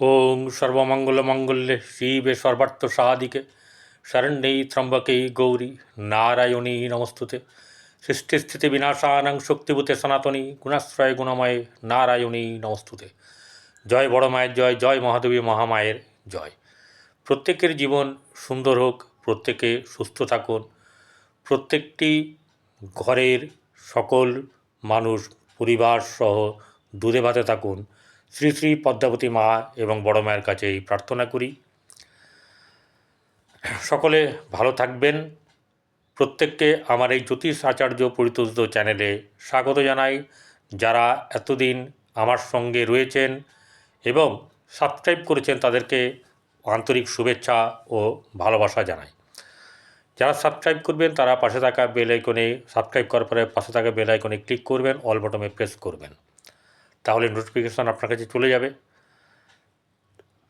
ওং সর্বমঙ্গলমঙ্গলে শিবে সর্বার্থ সাদিকে শরণ্যেই ত্রম্বকেই গৌরী নারায়ণী নমস্তুতে। সৃষ্টিস্থিতি বিনাশানাং শক্তিভূতে সনাতনী, গুণাশ্রয় গুণময়ে নারায়ণী নমস্তুতে। জয় বড় মায়ের জয় জয় মহাদেবী মহামায়ের জয়। প্রত্যেকের জীবন সুন্দর হোক, প্রত্যেকে সুস্থ থাকুন। প্রত্যেকটি ঘরের সকল মানুষ পরিবার সহ দুধে ভাতে থাকুন। শ্রী শ্রী পদ্মাবতী মা এবং বড় মায়ের কাছে এই প্রার্থনা করি। সকলে ভালো থাকবেন। প্রত্যেককে আমার এই জ্যোতিষ আচার্য পরিতোষিত চ্যানেলে স্বাগত জানাই। যারা এতদিন আমার সঙ্গে রয়েছেন এবং সাবস্ক্রাইব করেছেন তাদেরকে আন্তরিক শুভেচ্ছা ও ভালোবাসা জানাই। যারা সাবস্ক্রাইব করবেন তারা পাশে থাকা বেল আইকনে সাবস্ক্রাইব করার পরে পাশে থাকা বেল আইকনে ক্লিক করবেন, অল বটমে প্রেস করবেন। তাহলে নোটিফিকেশান আপনার কাছে চলে যাবে।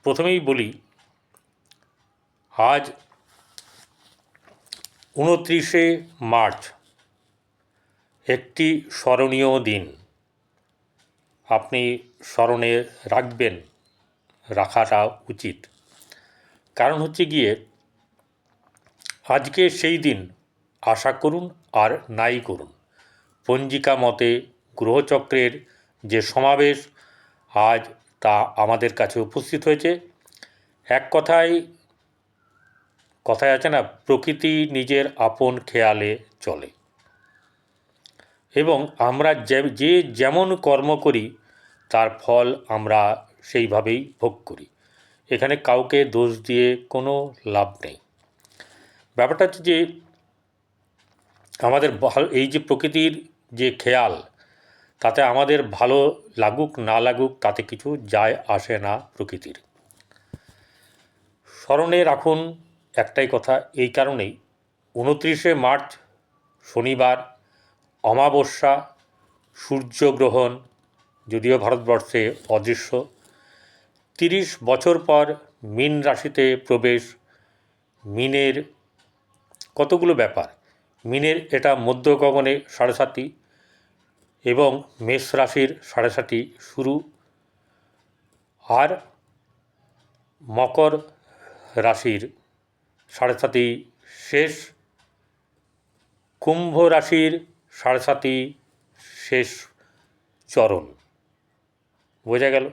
প্রথমেই বলি, আজ উনত্রিশে মার্চ একটি স্মরণীয় দিন। আপনি স্মরণে রাখবেন রাখাটা উচিত। কারণ হচ্ছে গিয়ে, আজকে সেই দিন আশা করুন আর নাই করুন। পঞ্জিকা মতে গ্রহচক্রের যে সমাবেশ আজ তা আমাদের কাছে উপস্থিত হয়েছে। এক কথায় কথায় আছে না, প্রকৃতি নিজের আপন খেয়ালে চলে। এবং আমরা যে যেমন কর্ম করি, তার ফল আমরা সেইভাবেই ভোগ করি। এখানে কাউকে দোষ দিয়ে কোনো লাভ নেই। ব্যাপারটা হচ্ছে যে, আমাদের এই যে প্রকৃতির যে খেয়াল তাতে আমাদের ভালো লাগুক, না লাগুক, তাতে কিছু যায়, আসে না প্রকৃতির। স্মরণে রাখুন একটাই কথা, এই কারণেই উনত্রিশে মার্চ, শনিবার, অমাবস্যা, সূর্যগ্রহণ, যদিও ভারতবর্ষে অদৃশ্য, তিরিশ বছর পর মিন রাশিতে প্রবেশ, মিনের কতগুলো ব্যাপার? মিনের এটা মধ্য গগনে সাড়ে সাতটি এবং মেষ রাশির সাড়ে শুরু। আর মকর রাশির সাড়ে শেষ। কুম্ভ রাশির সাড়ে শেষ চরণ। বোঝা গেল?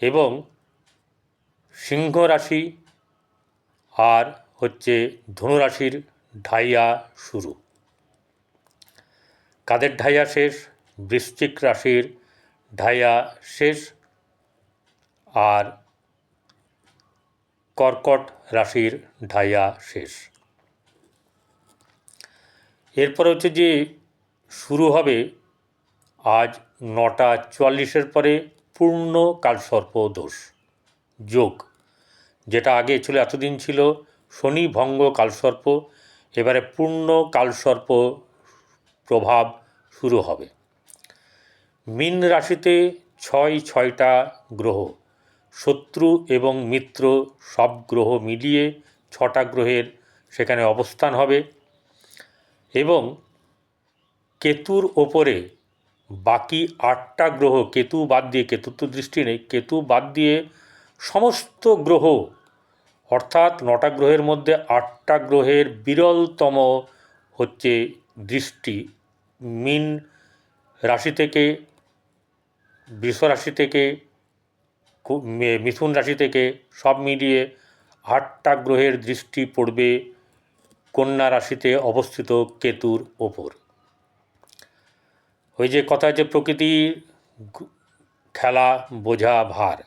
এবং সিংহ রাশি আর হচ্ছে ধনুরাশির ঢাইয়া শুরু। কাদের ঢাইয়া শেষ? বৃশ্চিক রাশির ঢাইয়া শেষ। আর কর্কট রাশির ঢাইয়া শেষ। এরপর হচ্ছে যে শুরু হবে আজ নটা চুয়াল্লিশের পরে পূর্ণ কালসর্প দোষ যোগ, যেটা আগে ছিল, এতদিন ছিল শনি ভঙ্গ কালসর্প, এবারে পূর্ণ কালসর্প প্রভাব শুরু হবে। মীন রাশিতে ছয় ছয়টা গ্রহ, শত্রু এবং মিত্র সব গ্রহ মিলিয়ে ছটা গ্রহের সেখানে অবস্থান হবে এবং কেতুর ওপরে বাকি আটটা গ্রহ, কেতু বাদ দিয়ে কেতুর তো দৃষ্টি নেই, কেতু বাদ দিয়ে সমস্ত গ্রহ, অর্থাৎ নটা গ্রহের মধ্যে আটটা গ্রহের বিরলতম হচ্ছে দৃষ্টি। মিন রাশি থেকে, বৃষ রাশি থেকে মিথুন রাশি থেকে সব মিলিয়ে আটটা গ্রহের দৃষ্টি পড়বে কন্যা রাশিতে অবস্থিত কেতুর ওপর। ওই যে কথা যে প্রকৃতির খেলা, বোঝা, ভার।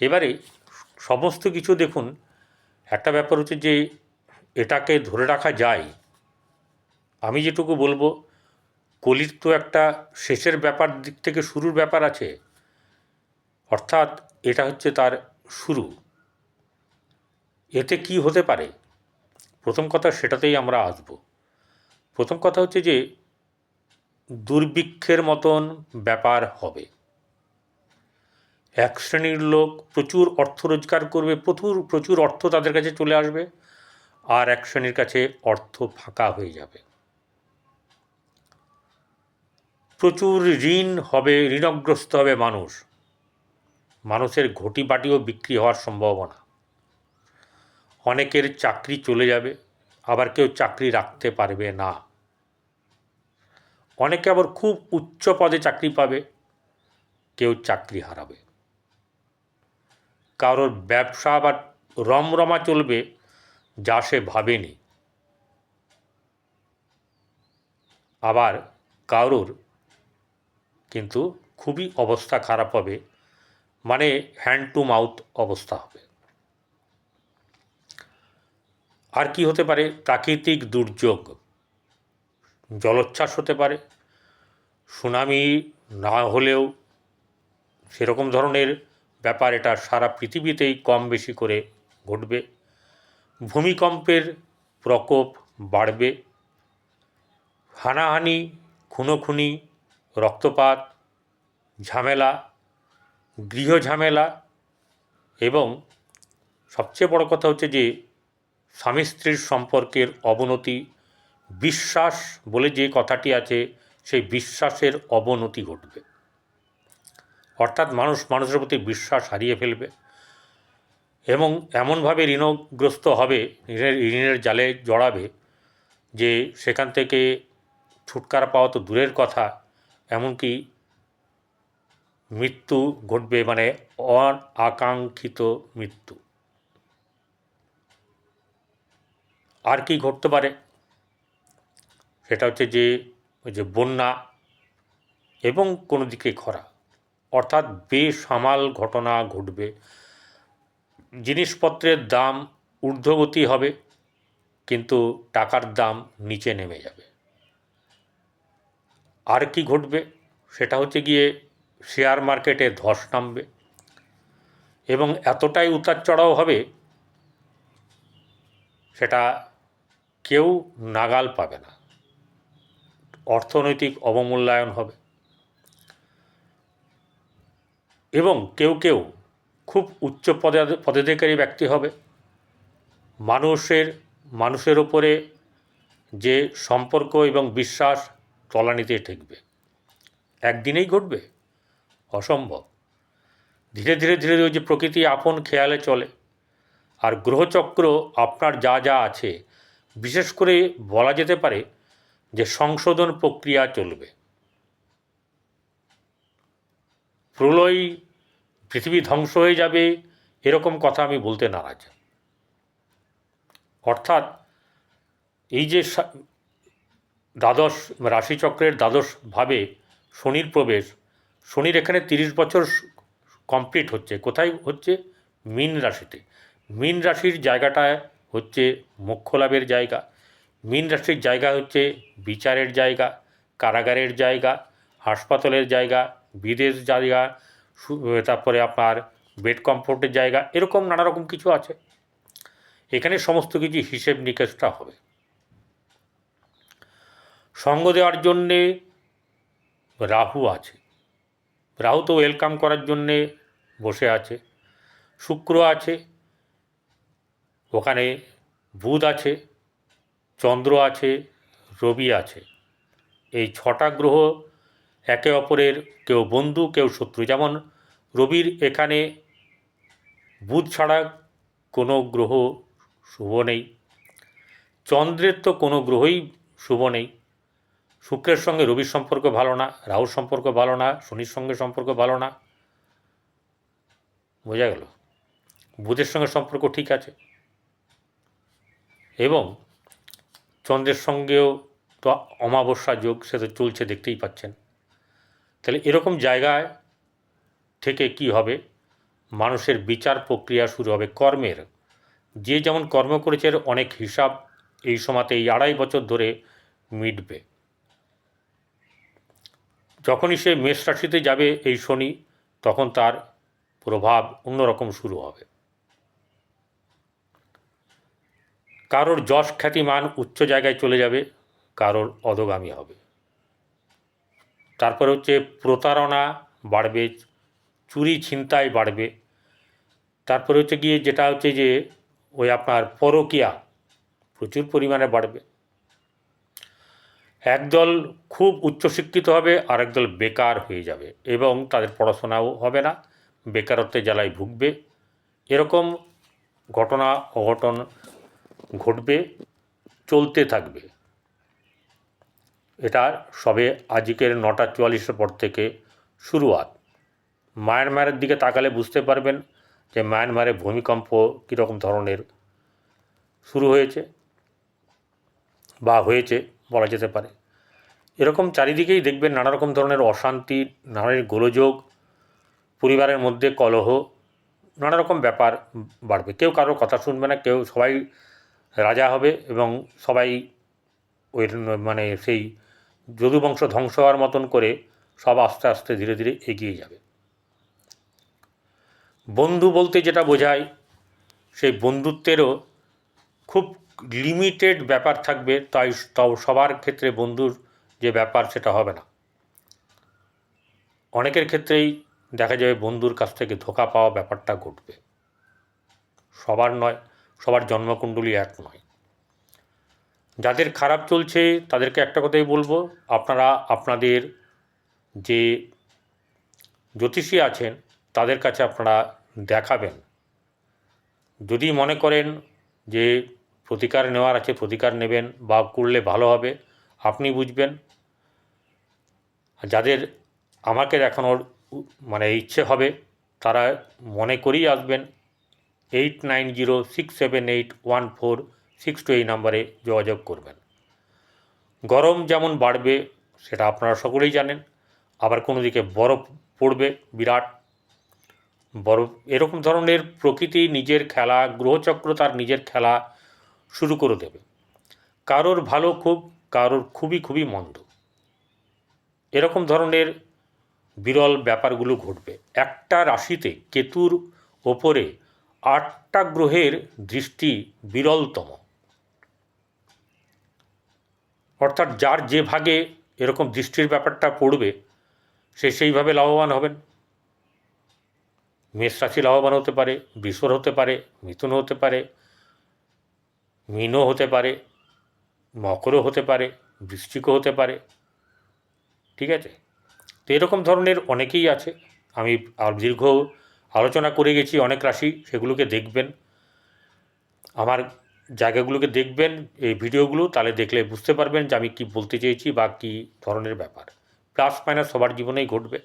এবারে সমস্ত কিছু দেখুন, একটা ব্যাপার হচ্ছে যে এটাকে ধরে রাখা যায়। আমি যেটুকু বলব কলির তো একটা শেষের ব্যাপার দিক থেকে শুরুর ব্যাপার আছে। অর্থাৎ এটা হচ্ছে তার শুরু। এতে কি হতে পারে? প্রথম কথা সেটাতেই আমরা আসব। প্রথম কথা হচ্ছে যে, দুর্ভিক্ষের মতন ব্যাপার হবে। এক শ্রেণির লোক প্রচুর অর্থ রোজগার করবে, প্রচুর প্রচুর অর্থ তাদের কাছে চলে আসবে, আর এক শ্রেণির কাছে অর্থ ফাঁকা হয়ে যাবে। প্রচুর ঋণ হবে, ঋণগ্রস্ত হবে মানুষ। মানুষের ঘটি বাটিও বিক্রি হওয়ার সম্ভাবনা। অনেকের চাকরি চলে যাবে, আবার কেউ চাকরি রাখতে পারবে না। অনেকে আবার খুব উচ্চ পদে চাকরি পাবে, কেউ চাকরি হারাবে। কারোর ব্যবসা আবার রমরমা চলবে, যা সে ভাবেনি। আবার কারোর কিন্তু খুবই অবস্থা খারাপ হবে। মানে হ্যান্ড টু মাউথ অবস্থা হবে। আর কি হতে পারে? প্রাকৃতিক দুর্যোগ। জলোচ্ছ্বাস হতে পারে। সুনামি না হলেও সেরকম ধরনের ব্যাপার এটা সারা পৃথিবীতেই কম বেশি করে ঘটবে। ভূমিকম্পের প্রকোপ বাড়বে। হানাহানি, খুনোখুনি রক্তপাত, ঝামেলা, গৃহ ঝামেলা এবং সবচেয়ে বড় কথা হচ্ছে যে স্বামী স্ত্রীর সম্পর্কের অবনতি, বিশ্বাস বলে যে কথাটি আছে সেই বিশ্বাসের অবনতি ঘটবে। অর্থাৎ মানুষ মানুষের প্রতি বিশ্বাস হারিয়ে ফেলবে এবং এমনভাবে ঋণগ্রস্ত হবে, ঋণের ঋণের জালে জড়াবে যে সেখান থেকে ছুটকারা পাওয়া তো দূরের কথা এমনকি মৃত্যু ঘটবে মানে অনাকাঙ্ক্ষিত মৃত্যু। আর কি ঘটতে পারে? সেটা হচ্ছে যে, ওই যে বন্যা এবং কোনো দিকে খরা, অর্থাৎ বেসামাল ঘটনা ঘটবে। জিনিসপত্রের দাম ঊর্ধ্বগতি হবে, কিন্তু টাকার দাম নিচে নেমে যাবে। আর কি ঘটবে? সেটা হচ্ছে গিয়ে শেয়ার মার্কেটে ধস নামবে। এবং এতটাই উতার চড়াও হবে, সেটা কেউ নাগাল পাবে না। অর্থনৈতিক অবমূল্যায়ন হবে। এবং কেউ কেউ খুব উচ্চ পদে, পদাধিকারী ব্যক্তি হবে। মানুষের মানুষের ওপরে যে সম্পর্ক এবং বিশ্বাস তলানিতে ঠেকবে। একদিনেই ঘটবে? অসম্ভব। ধীরে ধীরে ধীরে ওই যে প্রকৃতি আপন খেয়ালে চলে। আর গ্রহচক্র আপনার যা যা আছে, বিশেষ করে বলা যেতে পারে যে সংশোধন প্রক্রিয়া চলবে। প্রলয় পৃথিবী ধ্বংস হয়ে যাবে এরকম কথা আমি বলতে নারাজ। অর্থাৎ এই যে দ্বাদশ রাশিচক্রের দ্বাদশভাবে শনির প্রবেশ। শনির এখানে তিরিশ বছর কমপ্লিট হচ্ছে। কোথায় হচ্ছে? মীন রাশিতে। মীন রাশির জায়গাটায় হচ্ছে মোক্ষ লাভের জায়গা। মীন রাশির জায়গা হচ্ছে বিচারের জায়গা, কারাগারের জায়গা, হাসপাতালের জায়গা, বিদেশ জায়গা তারপরে আপনার বেড কমফোর্টের জায়গা, এরকম নানা রকম কিছু আছে। এখানে সমস্ত কিছু হিসেব নিকেশটা হবে। সঙ্গ দেওয়ার জন্যে রাহু আছে। রাহু তো ওয়েলকাম করার জন্যে বসে আছে। শুক্র আছে। ওখানে বুধ আছে। চন্দ্র আছে। রবি আছে। এই ছটা গ্রহ একে অপরের কেউ বন্ধু, কেউ শত্রু। যেমন রবির এখানে বুধ ছাড়া কোনো গ্রহ শুভ নেই। চন্দ্রের তো কোনো গ্রহই শুভ নেই। শুক্রের সঙ্গে রবির সম্পর্ক ভালো না, রাহুর সম্পর্ক ভালো না, শনির সঙ্গে সম্পর্ক ভালো না। বোঝা গেল? বুধের সঙ্গে সম্পর্ক ঠিক আছে। এবং চন্দ্রের সঙ্গেও তো অমাবস্যা যোগ সে তো চলছে, দেখতেই পাচ্ছেন। তাহলে এরকম জায়গায় থেকে কি হবে? মানুষের বিচার প্রক্রিয়া শুরু হবে কর্মের। যে যেমন কর্ম করেছে অনেক হিসাব এই সময়তে এই আড়াই বছর ধরে মিটবে। যখনই সে মেষ রাশিতে যাবে এই শনি, তখন তার প্রভাব অন্যরকম শুরু হবে। কারোর যশ খ্যাতিমান উচ্চ জায়গায় চলে যাবে, কারোর অধগামী হবে। তারপর হচ্ছে প্রতারণা বাড়বে, চুরি ছিনতাই বাড়বে। তারপরে হচ্ছে গিয়ে যেটা হচ্ছে যে ওই আপনার পরকিয়া প্রচুর পরিমাণে বাড়বে। একদল খুব উচ্চশিক্ষিত হবে আর একদল বেকার হয়ে যাবে এবং তাদের পড়াশোনাও হবে না বেকারত্বের জ্বালায় ভুগবে। এরকম ঘটনা, অঘটন ঘটবে, চলতে থাকবে। এটা সবে আজকের নটা চুয়াল্লিশের পর থেকে শুরুয়াত। মায়ানমারের দিকে তাকালে বুঝতে পারবেন যে মায়ানমারে ভূমিকম্প কীরকম ধরনের শুরু হয়েছে বা হয়েছে বলা যেতে পারে। এরকম চারিদিকেই দেখবেন নানা রকম ধরনের অশান্তি নানা গোলযোগ, পরিবারের মধ্যে কলহ নানা রকম ব্যাপার বাড়বে। কেউ কারোর কথা শুনবে না, কেউ সবাই রাজা হবে এবং সবাই ওই মানে সেই যদুবংশ ধ্বংস হওয়ার মতন করে সব আস্তে আস্তে ধীরে ধীরে এগিয়ে যাবে। বন্ধু বলতে যেটা বোঝায়, সেই বন্ধুত্বেরও খুব লিমিটেড ব্যাপার থাকবে, তাই সবার ক্ষেত্রে বন্ধুর যে ব্যাপার সেটা হবে না। অনেকের ক্ষেত্রেই দেখা যাবে বন্ধুর কাছ থেকে ধোকা পাওয়া ব্যাপারটা ঘটবে। সবার নয়, সবার জন্মকুণ্ডলী এক নয়। যাদের খারাপ চলছে তাদেরকে একটা কথাই বলব, আপনারা আপনাদের যে জ্যোতিষী আছেন তাদের কাছে আপনারা দেখাবেন। যদি মনে করেন যে প্রতিকার নেওয়ার আছে প্রতিকার নেবেন বা করলে ভালো হবে, আপনি বুঝবেন। যাদের আমাকে দেখানোর মানে ইচ্ছে হবে, তারা মনে করেই আসবেন। Eight nine zero six seven eight one four six two এই নাম্বারে যোগাযোগ করবেন। গরম যেমন বাড়বে, সেটা আপনারা সকলেই জানেন। আবার কোনো দিকে বরফ পড়বে, বিরাট বরফ। এরকম ধরনের প্রকৃতি নিজের খেলা, গ্রহচক্র তার নিজের খেলা শুরু করে দেবে। কারোর ভালো খুব, কারোর খুবই খুবই মন্দ। এরকম ধরনের বিরল ব্যাপারগুলো ঘটবে। একটা রাশিতে কেতুর ওপরে আটটা গ্রহের দৃষ্টি বিরলতম। অর্থাৎ যার যে ভাগে এরকম দৃষ্টির ব্যাপারটা পড়বে, সে সেইভাবে লাভবান হবেন। মেষ রাশি লাভবান হতে পারে, বৃষর হতে পারে, মিথুন হতে পারে, মিনও হতে পারে, মকরও হতে পারে বৃষ্টিকও হতে পারে। ঠিক আছে? তো এরকম ধরনের অনেকেই আছে। আমি দীর্ঘ আলোচনা করে গেছি, অনেক রাশি, সেগুলোকে দেখবেন। আমার জায়গাগুলোকে দেখবেন, এই ভিডিওগুলো, তাহলে দেখলে বুঝতে পারবেন যে আমি কি বলতে চেয়েছি বা কী ধরনের ব্যাপার। প্লাস মাইনাস সবার জীবনেই ঘটবে।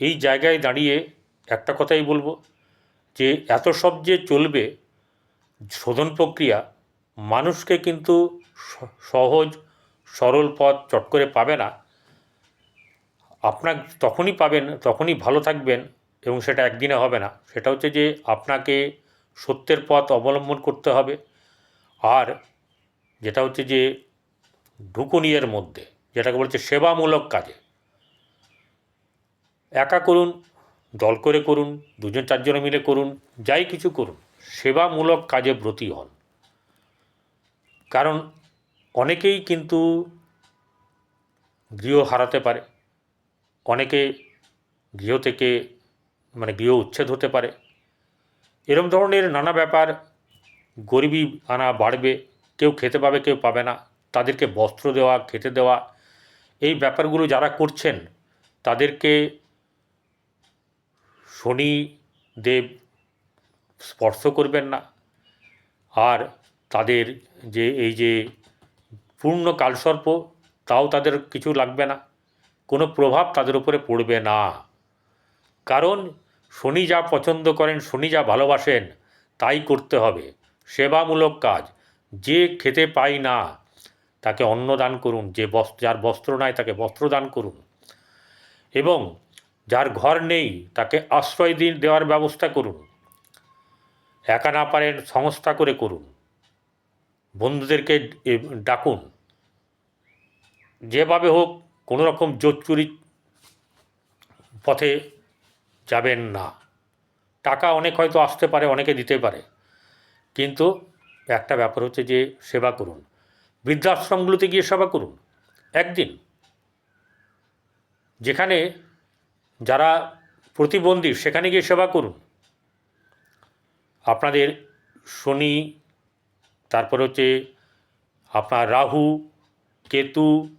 এই জায়গায় দাঁড়িয়ে একটা কথাই বলব যে, এত সব যে চলবে, শোধন প্রক্রিয়া, মানুষকে কিন্তু সহজ সরল পথ চট করে পাবে না আপনার তখনই পাবেন, তখনই ভালো থাকবেন এবং সেটা একদিনে হবে না। সেটা হচ্ছে যে আপনাকে সত্যের পথ অবলম্বন করতে হবে। আর যেটা হচ্ছে যে ঢুকুনিয়ের মধ্যে, যেটাকে বলছে সেবামূলক কাজে। একা করুন, দল করে করুন, দুজন চারজনে মিলে করুন, যাই কিছু করুন, সেবামূলক কাজে ব্রতী হন। কারণ অনেকেই কিন্তু গৃহ হারাতে পারে। অনেকে গৃহ থেকে মানে গৃহ উচ্ছেদ হতে পারে। এরম ধরনের নানা ব্যাপার গরিবী আনা বাড়বে, কেউ খেতে পাবে, কেউ পাবে না। তাদেরকে বস্ত্র দেওয়া, খেতে দেওয়া, এই ব্যাপারগুলো যারা করছেন, তাদেরকে শনি দেব স্পর্শ করবেন না। আর তাদের যে, এই যে পূর্ণ কালসর্প, তাও তাদের কিছু লাগবে না। কোনো প্রভাব তাদের উপরে পড়বে না। কারণ শনি যা পছন্দ করেন, শনি যা ভালোবাসেন, তাই করতে হবে। সেবামূলক কাজ। যে খেতে পাই না, তাকে অন্ন দান করুন। যে বস্ত্র, যার বস্ত্র নাই, তাকে বস্ত্র দান করুন। এবং যার ঘর নেই, তাকে আশ্রয় দিন দেওয়ার ব্যবস্থা করুন। একা না পারেন, সংস্থা করে করুন। বন্ধুদেরকে ডাকুন। যেভাবে হোক কোনো রকম জোচ্চুরি পথে যাবেন না। টাকা অনেক হয়তো আসতে পারে, অনেকে দিতে পারে। কিন্তু একটা ব্যাপার হচ্ছে যে সেবা করুন। বৃদ্ধাশ্রমগুলোতে গিয়ে সেবা করুন। একদিন যেখানে যারা প্রতিবন্ধী, সেখানে গিয়ে সেবা করুন। আপনাদের শনি তারপর হচ্ছে আপনার রাহু, কেতু,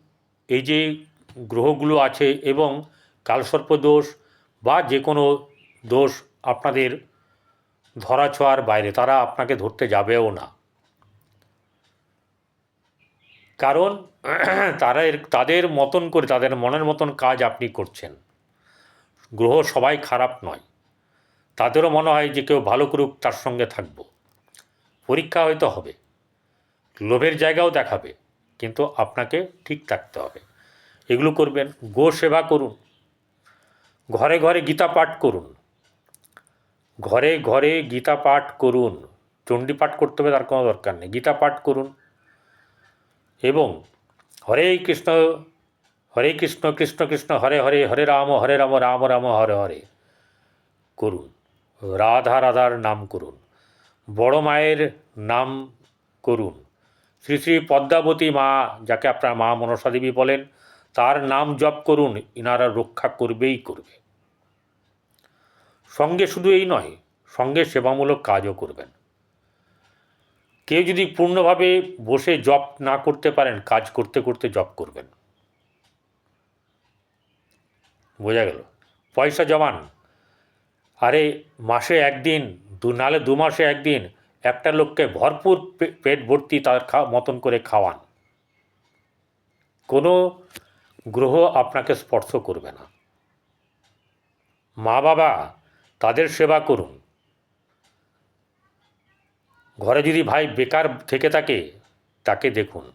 এই যে গ্রহগুলো আছে এবং কালসর্প দোষ বা যে কোনো দোষ আপনাদের ধরা ছোঁয়ার বাইরে, তারা আপনাকে ধরতে যাবেও না। কারণ তারা তাদের মতন করে, তাদের মনের মতন কাজ আপনি করছেন। গ্রহ সবাই খারাপ নয়। তাদেরও মনে হয় যে কেউ ভালো করুক, তার সঙ্গে থাকব। পরীক্ষা হয়তো হবে। লোভের জায়গাও দেখাবে, কিন্তু আপনাকে ঠিক থাকতে হবে। এগুলো করবেন, গো সেবা করুন। ঘরে ঘরে গীতা পাঠ করুন। ঘরে ঘরে গীতা পাঠ করুন। চণ্ডী পাঠ করতে হবে, তার কোনো দরকার নেই। গীতা পাঠ করুন এবং হরে কৃষ্ণ হরে কৃষ্ণ কৃষ্ণ কৃষ্ণ, হরে হরে হরে রাম হরে রাম রাম রাম, হরে হরে করুন। রাধা রাধার নাম করুন। বড় মায়ের নাম করুন। শ্রী শ্রী পদ্মাবতী মা, যাকে আপনার মা মনসা দেবী বলেন, তার নাম জপ করুন, ইনারা রক্ষা করবেই করবে। সঙ্গে শুধু এই নয়, সঙ্গে সেবামূলক কাজও করবেন। কেউ যদি পূর্ণভাবে বসে জব না করতে পারেন, কাজ করতে করতে জব করবেন। বোঝা গেল? পয়সা জমান। আরে, মাসে একদিন, দু, নালে দু মাসে একদিন একটা লোককে ভরপুর পেট ভর্তি তার মতন করে খাওয়ান। কোনো গ্রহ আপনাকে স্পর্শ করবে না। মা বাবা তাদের সেবা করুন। ঘরে যদি ভাই বেকার থেকে থাকে, তাকে দেখুন।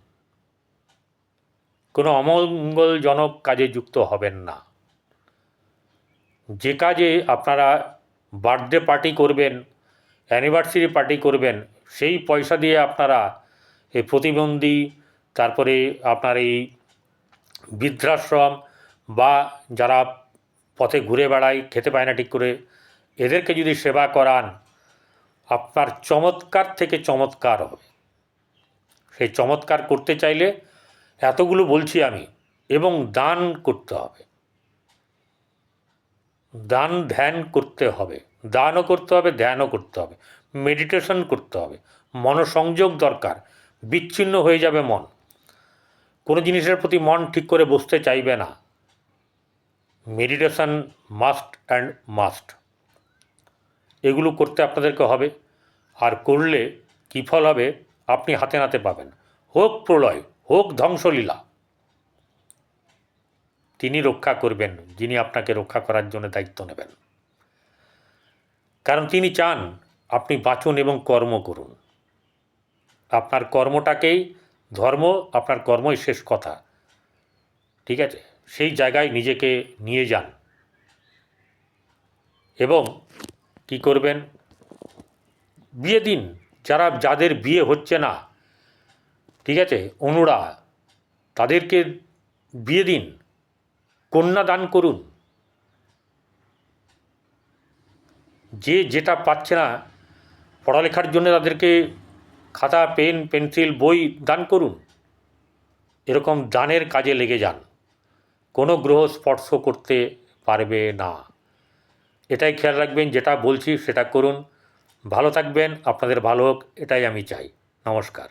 কোনো অমঙ্গলজনক কাজে যুক্ত হবেন না। যে কাজে আপনারা বার্থডে পার্টি করবেন অ্যানিভার্সারি পার্টি করবেন, সেই পয়সা দিয়ে আপনারা এই প্রতিবন্ধী, তারপরে আপনার এই বৃদ্ধাশ্রম বা যারা পথে ঘুরে বেড়ায়, খেতে পায় না ঠিক করে, এদেরকে যদি সেবা করান, আপনার চমৎকার থেকে চমৎকার হবে। সেই চমৎকার করতে চাইলে এতগুলো বলছি আমি, এবং দান করতে হবে। দান ধ্যান করতে হবে। দানও করতে হবে, ধ্যানও করতে হবে। মেডিটেশন করতে হবে। মনসংযোগ দরকার। বিচ্ছিন্ন হয়ে যাবে মন। কোনো জিনিসের প্রতি মন ঠিক করে বসতে চাইবে না। Meditation must and must. এগুলো করতে আপনাদেরকে হবে। আর করলে কী ফল হবে আপনি হাতে নাতে পাবেন। হোক প্রলয়, হোক ধ্বংসলীলা। তিনি রক্ষা করবেন, যিনি আপনাকে রক্ষা করার জন্য দায়িত্ব নেবেন। কারণ তিনি চান আপনি বাঁচুন এবং কর্ম করুন। আপনার কর্মটাকেই ধর্ম, আপনার কর্মই শেষ কথা। ঠিক আছে? সেই জায়গায় নিজেকে নিয়ে যান। এবং কি করবেন? বিয়ে দিন। যারা, যাদের বিয়ে হচ্ছে না, ঠিক আছে? অনুরা, তাদেরকে বিয়ে দিন। কন্যা দান করুন। যে যেটা পাচ্ছে না, পড়ালেখার জন্য তাদেরকে খাতা, পেন, পেন্সিল, বই দান করুন। এরকম দানের কাজে লেগে যান। কোনো গ্রহ স্পর্শ করতে পারবে না। এটাই খেয়াল রাখবেন, যেটা বলছি সেটা করুন। ভালো থাকবেন, আপনাদের ভালো হোক, এটাই আমি চাই। নমস্কার।